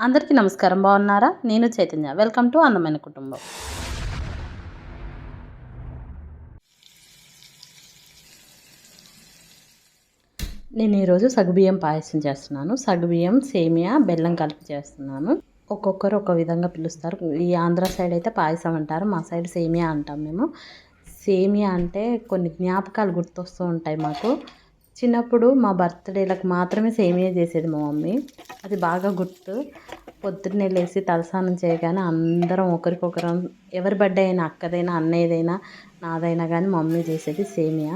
అందరికీ నమస్కారం. బాగున్నారా? నేను చైతన్య. వెల్కమ్ టు అందమైన కుటుంబం. నేను ఈరోజు సగ్గుబియ్యం పాయసం చేస్తున్నాను. సగ్గుబియ్యం సేమియా బెల్లం కలిపి చేస్తున్నాను. ఒక్కొక్కరు ఒక విధంగా పిలుస్తారు. ఈ ఆంధ్ర సైడ్ అయితే పాయసం అంటారు. మా సైడ్ సేమియా అంటాం మేము. సేమియా అంటే కొన్ని జ్ఞాపకాలు గుర్తొస్తూ ఉంటాయి మాకు. చిన్నప్పుడు మా బర్త్డేలకు మాత్రమే సేమియా చేసేది మా మమ్మీ. అది బాగా గుర్తు. పొద్దున్నే లేచి తలస్నానం చేయగానే అందరం ఒకరికొకరం ఎవరి బర్త్డే అయినా అక్కదైనా అన్నయ్యదైనా నాదైనా కానీ మమ్మీ చేసేది సేమియా.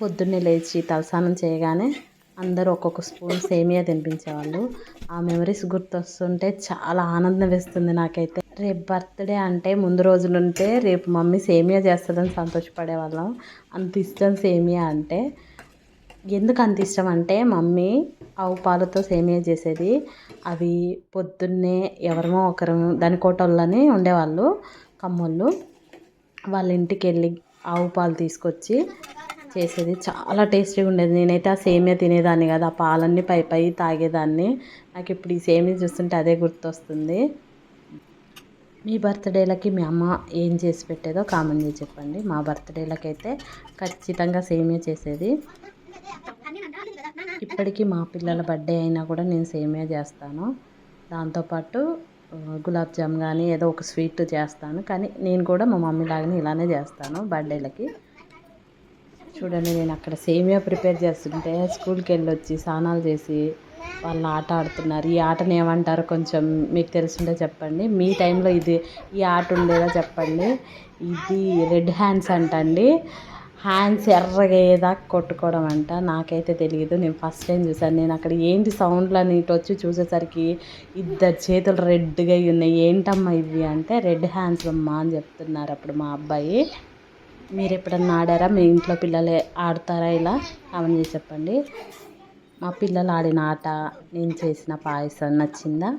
పొద్దున్నే లేచి తలస్నానం చేయగానే అందరూ ఒక్కొక్క స్పూన్ సేమియా తినిపించేవాళ్ళు. ఆ మెమరీస్ గుర్తొస్తుంటే చాలా ఆనందం వేస్తుంది నాకైతే. రేపు బర్త్డే అంటే ముందు రోజులు ఉంటే రేపు మమ్మీ సేమియా చేస్తుందని సంతోషపడేవాళ్ళం. అంత ఇష్టం సేమియా అంటే. ఎందుకు అంత ఇష్టం అంటే మమ్మీ ఆవు పాలతో సేమియా చేసేది. అవి పొద్దున్నే ఎవరమో ఒకరు దాని కోటోళ్ళని ఉండేవాళ్ళు కమ్మోళ్ళు. వాళ్ళ ఇంటికి వెళ్ళి ఆవు పాలు తీసుకొచ్చి చేసేది. చాలా టేస్టీగా ఉండేది. నేనైతే ఆ సేమియా తినేదాన్ని కదా ఆ పాలన్నీ పై పై తాగేదాన్ని. నాకు ఇప్పుడు ఈ సేమియా చూస్తుంటే అదే గుర్తొస్తుంది. మీ బర్త్డేలకి మీ అమ్మ ఏం చేసి పెట్టేదో కామెంట్ చేసి చెప్పండి. మా బర్త్డేలకైతే ఖచ్చితంగా సేమియా చేసేది. ఇప్పటికీ మా పిల్లల బర్త్డే అయినా కూడా నేను సేమియా చేస్తాను. దాంతోపాటు గులాబ్ జామ్ కానీ ఏదో ఒక స్వీట్ చేస్తాను. కానీ నేను కూడా మా మమ్మీ లాగానే ఇలానే చేస్తాను బర్త్డేలకి. చూడండి నేను అక్కడ సేమియా ప్రిపేర్ చేస్తుంటే స్కూల్కి వెళ్ళి వచ్చి స్నానాలు చేసి వాళ్ళు ఆట ఆడుతున్నారు. ఈ ఆటను ఏమంటారు కొంచెం మీకు తెలిసిందే చెప్పండి. మీ టైంలో ఇది ఈ ఆట ఉండేదా చెప్పండి. ఇది రెడ్ హ్యాండ్స్ అంటండి. హ్యాండ్స్ ఎర్రగా అయ్యేదాకా కొట్టుకోవడం అంట. నాకైతే తెలియదు నేను ఫస్ట్ టైం చూసాను నేను అక్కడ ఏంటి సౌండ్లు అని ఇటు వచ్చి చూసేసరికి ఇద్దరు చేతులు రెడ్గా ఉన్నాయి. ఏంటమ్మా ఇవి అంటే రెడ్ హ్యాండ్స్ అమ్మా అని చెప్తున్నారు అప్పుడు మా అబ్బాయి. మీరు ఎప్పుడన్నా ఆడారా? మీ ఇంట్లో పిల్లలే ఆడతారా ఇలా? అవన్నీ చెప్పండి. మా పిల్లలు ఆడిన ఆట నేను చేసిన పాయసం నచ్చిందా?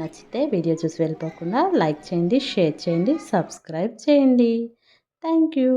నచ్చితే వీడియో చూసి వెళ్ళిపోకుండా లైక్ చేయండి షేర్ చేయండి సబ్స్క్రైబ్ చేయండి. Thank you